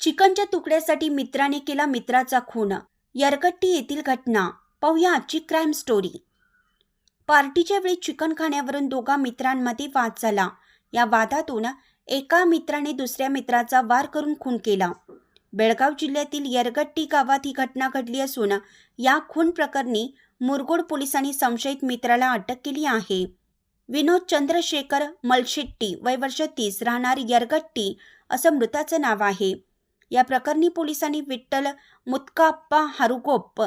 चिकनच्या तुकड्यासाठी मित्राने केला मित्राचा खून. यरगट्टी येथील घटना. पाहूया आजची क्राईम स्टोरी पार्टीच्या वेळी चिकन खाण्यावरून दोघा मित्रांमध्ये वाद झाला. या वादातून एका मित्राने दुसऱ्या मित्राचा वार करून खून केला. बेळगाव जिल्ह्यातील यरगट्टी गावात ही घटना घडली असून या खून प्रकरणी मुरगोड पोलिसांनी संशयित मित्राला अटक केली आहे. विनोद चंद्रशेखर मलशेट्टी वय वर्ष तीस राहणार यरगट्टी असं मृताचं नाव आहे. या प्रकरणी पोलिसांनी विठ्ठल मुतकाप्पा हारुगोप्प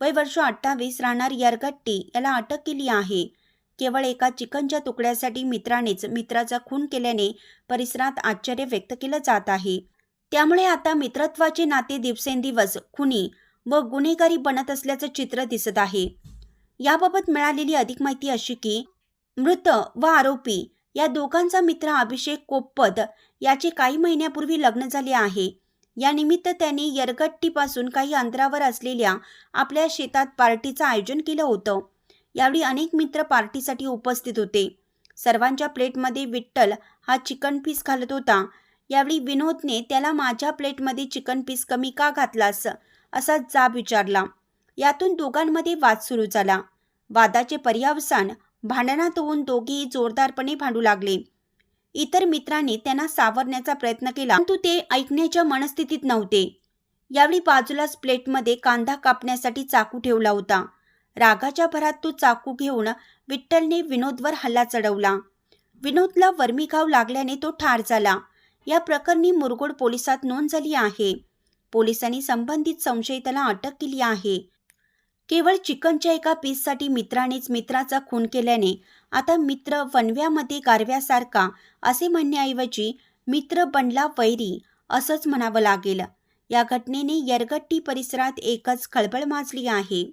वय वर्ष अठ्ठावीस राहणार यरगट्टी याला अटक केली आहे. केवळ एका चिकनच्या तुकड्यासाठी मित्रानेच मित्राचा खून केल्याने परिसरात आश्चर्य व्यक्त केलं जात आहे. त्यामुळे आता मित्रत्वाचे नाते दिवसेंदिवस खुनी व गुन्हेगारी बनत असल्याचं चित्र दिसत आहे. याबाबत मिळालेली अधिक माहिती अशी की मृत व आरोपी या दोघांचा मित्र अभिषेक कोप्पद याचे काही महिन्यापूर्वी लग्न झाले आहे. यानिमित्त त्यांनी यरगट्टीपासून काही अंतरावर असलेल्या आपल्या शेतात पार्टीचं आयोजन केलं होतं. यावेळी अनेक मित्र पार्टीसाठी उपस्थित होते. सर्वांच्या प्लेटमध्ये विठ्ठल हा चिकन पीस घालत होता. यावेळी विनोदने त्याला माझ्या प्लेटमध्ये चिकन पीस कमी का घातलास? असा जाब विचारला. यातून दोघांमध्ये वाद सुरू झाला. वादाचे पर्यावसान भांडणात होऊन दोघेही जोरदारपणे भांडू लागले. इतर मित्रांनी त्यांना सावरण्याचा प्रयत्न केला परंतु ते ऐकण्याच्या मनस्थितीत नव्हते. यावेळी बाजूलाच प्लेटमध्ये कांदा कापण्यासाठी चाकू ठेवला होता. रागाच्या भरात तो चाकू घेऊन विठ्ठलने विनोदवर हल्ला चढवला. विनोदला वर्मीघाव लागल्याने तो ठार झाला. या प्रकरणी मुरगोड पोलिसात नोंद झाली आहे. पोलिसांनी संबंधित संशयिताला अटक केली आहे. केवळ चिकनच्या एका पीससाठी मित्रानेच मित्राचा खून केल्याने आता मित्र वनव्यामध्ये गारव्यासारखा असे म्हणण्याऐवजी मित्र बनला वैरी असंच म्हणावं लागेल. या घटनेने यरगट्टी परिसरात एकच खळबळ माजली आहे.